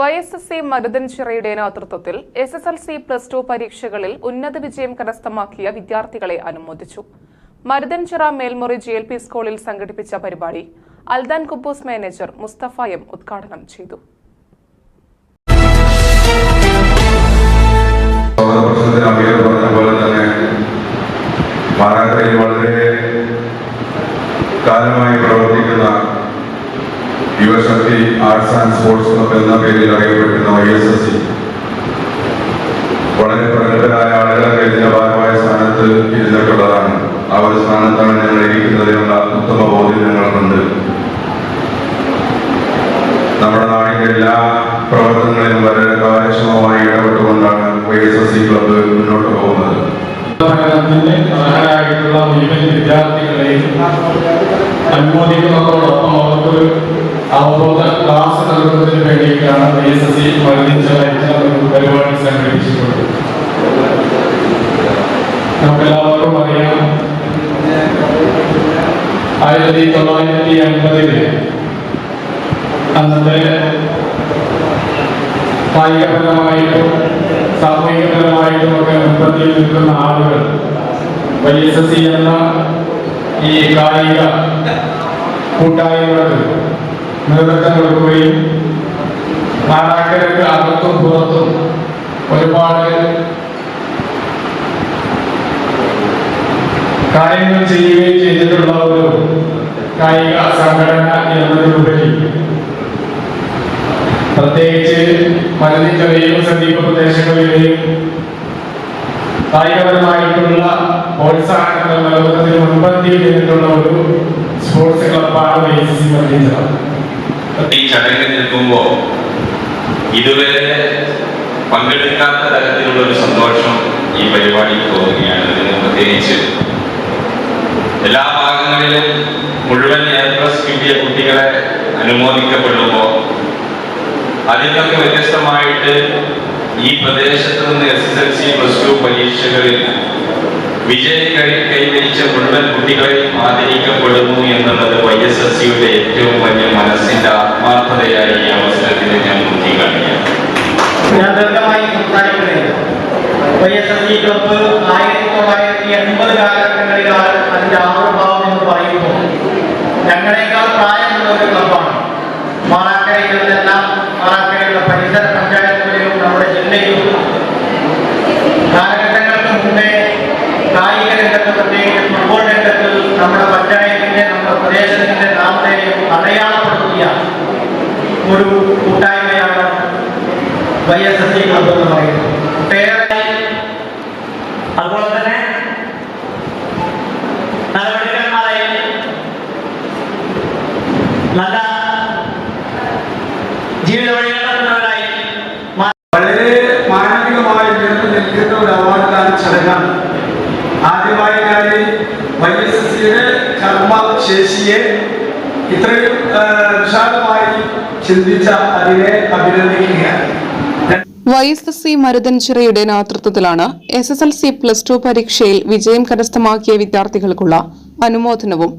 Y S S C Maruthan ചിറയുടെ നേതൃത്വത്തിൽ S S L C plus two പരീക്ഷകളിൽ ഉന്നത വിജയം കരസ്ഥമാക്കിയ വിദ്യാർത്ഥികളെ അനുമോദിച്ചു. Maruthanchira Melmuri G L P സ്കൂളിൽ സംഘടിപ്പിച്ച പരിപാടി അൽദാൻ കുബൂസ് മാനേജർ മുസ്തഫ എം ഉദ്ഘാടനം ചെയ്തു. വളരെ കാലമായി Yuvashakthi arts and sports club എന്ന പേരിൽ അറിയപ്പെടുന്ന വൈ എസ് എസ് സി വളരെ പ്രഗത്ഭരായ ആളുകളൊക്കെ ഇതിന്റെ ഭാഗമായ സ്ഥാനത്ത് ഇരുന്നിട്ടുള്ളതാണ്. ആ ഒരു സ്ഥാനത്താണ് ഞങ്ങൾ ഇരിക്കുന്നതിനുള്ള ഉത്തമ ബോധ്യം ഞങ്ങൾക്കുണ്ട് നമ്മുടെ നാടിന്റെ എല്ലാ പ്രവർത്തനങ്ങളിലും വളരെ കാര്യക്ഷമമായി ഇടപെട്ടുകൊണ്ടാണ് Y S S C club മുന്നോട്ട് പോകുന്നത്. വിദ്യാർത്ഥികളെയും അനുമോദിക്കുന്നതോടൊപ്പം അവർക്കൊരു അവബോധ ക്ലാസ് നൽകുന്നതിന് വേണ്ടിയിട്ടാണ് ബി എസ് എസ് സി ഒരു പരിപാടി സംഘടിപ്പിച്ചിട്ടുള്ളത്. നമുക്കെല്ലാവർക്കും അറിയാം ആയിരത്തി തൊള്ളായിരത്തി അൻപതിൽ അന്നത്തെ കായികപരമായിട്ടും സാമൂഹികപരമായിട്ടും ഒക്കെ മുൻപന്തിയിൽ നിൽക്കുന്ന ആളുകൾ വൈ എസ് എസ് സി എന്ന ഈ കായിക കൂട്ടായ്മകൾക്ക് നേതൃത്വം കൊടുക്കുകയും നാടാക്കരക്ക് അകത്തും പുറത്തും ഒരുപാട് കാര്യങ്ങൾ ചെയ്യുകയും ചെയ്തിട്ടുള്ള ഒരു കായിക സംഘടന എന്നതിലുപരി പ്രത്യേകിച്ച് മലനിക്കരയിലും സമീപ പ്രദേശങ്ങളിലെയും കായികപരമായിട്ടുള്ള പ്രോത്സാഹനങ്ങൾ നൽകുന്നതിന് മുൻപന്തിയിൽ നിന്നിട്ടുള്ള ഒരു സ്പോർട്സ് ക്ലബ്ബാണ് വൈ എസ് സി മലനിക്കര ഈ ചടങ്ങിൽ നിൽക്കുമ്പോൾ ഇതുവരെ പങ്കെടുക്കാത്ത തരത്തിലുള്ള ഒരു സന്തോഷം ഈ പരിപാടിയിൽ തോന്നുകയാണ്. പ്രത്യേകിച്ച് എല്ലാ ഭാഗങ്ങളിലും മുഴുവൻ എ പ്ലസ് കിട്ടിയ കുട്ടികളെ അനുമോദിക്കപ്പെടുമ്പോൾ അതിൽ നിന്നൊക്കെ വ്യത്യസ്തമായിട്ട് ഈ പ്രദേശത്ത് നിന്ന് S S L C plus two പരീക്ഷകളിൽ വിജയം കൈ- കൈവരിച്ച മുഴുവൻ കുട്ടികളിൽ ആദരിക്കപ്പെടുന്നു എന്നുള്ളത് വൈ എസ് എസ് സിയുടെ ഏറ്റവും വലിയ മനസ്സിന്റെ ആത്മാർത്ഥതയായി ഈ അവസരത്തിൽ ഞാൻ ഞങ്ങളെക്കാൾ പ്രായമുള്ള ഒരു ക്ലബ്ബാണ് മാറാക്കരയിലെല്ലാം മാറാക്കരയുടെ പരിസര നമ്മുടെ പ്രദേശത്തിന്റെ ഒരു വളരെ മാനവികമായി ഉയർന്നു നിൽക്കുന്ന ഒരു അവാർഡാണ് ചടങ്ങാണ് ഞാൻ വൈ എസ് എസ് ഇത്രയും വിശാലമായി ചിന്തിച്ച അതിനെ അഭിനന്ദിക്കുകയാണ്. വൈ എസ് എസ് സി മരുതൻചിറയുടെ നേതൃത്വത്തിലാണ് S S L C plus two പരീക്ഷയിൽ വിജയം കരസ്ഥമാക്കിയ വിദ്യാർത്ഥികൾക്കുള്ള അനുമോദനവും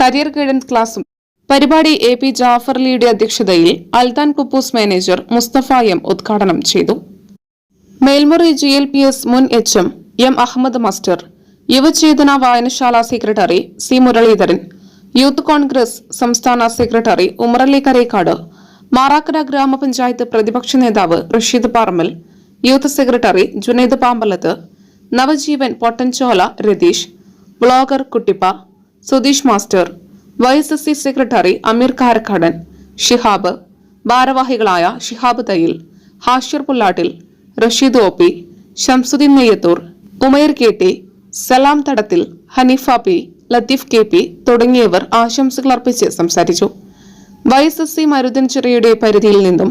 കരിയർ ഗൈഡൻസ് ക്ലാസും. പരിപാടി എ പി ജാഫർ അധ്യക്ഷതയിൽ അൽതാൻ കുപ്പൂസ് മാനേജർ മുസ്തഫ എം ഉദ്ഘാടനം ചെയ്തു. Melmuri G L P S മുൻ H M M Ahammed master Yuvachethana വായനശാല secretary C Muraleedharan Youth Congress സംസ്ഥാന സെക്രട്ടറി ഉമറലി കരേക്കാട് മാറാക്കര ഗ്രാമപഞ്ചായത്ത് പ്രതിപക്ഷ നേതാവ് Rasheed Paramal youth secretary Junaid Pambalath Navajeevan Pottanchola Ratheesh blogger Kuttippa Sudheesh master Y S S C secretary Ameer Karakkadan Shihab ഭാരവാഹികളായ Shihab Thayyil Hashir Pullattil Rasheed O P Shamsuddin Neyyathur Umair K T Salam Thadathil Haneefa P Latheef K P തുടങ്ങിയവർ ആശംസകൾ അർപ്പിച്ച് സംസാരിച്ചു. Y S S C മരുതൻചിറയുടെ പരിധിയിൽ നിന്നും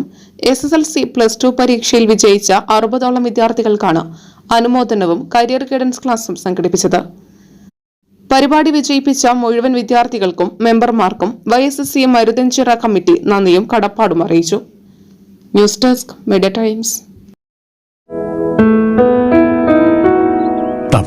S S L C plus two പരീക്ഷയിൽ വിജയിച്ച അറുപതോളം വിദ്യാർത്ഥികൾക്കാണ് അനുമോദനവും കരിയർ ഗൈഡൻസ് ക്ലാസും സംഘടിപ്പിച്ചത്. പരിപാടി വിജയിപ്പിച്ച മുഴുവൻ വിദ്യാർത്ഥികൾക്കും മെമ്പർമാർക്കും Y S S C Maruthanchira committee നന്ദിയും കടപ്പാടും അറിയിച്ചു. News desk Media Times.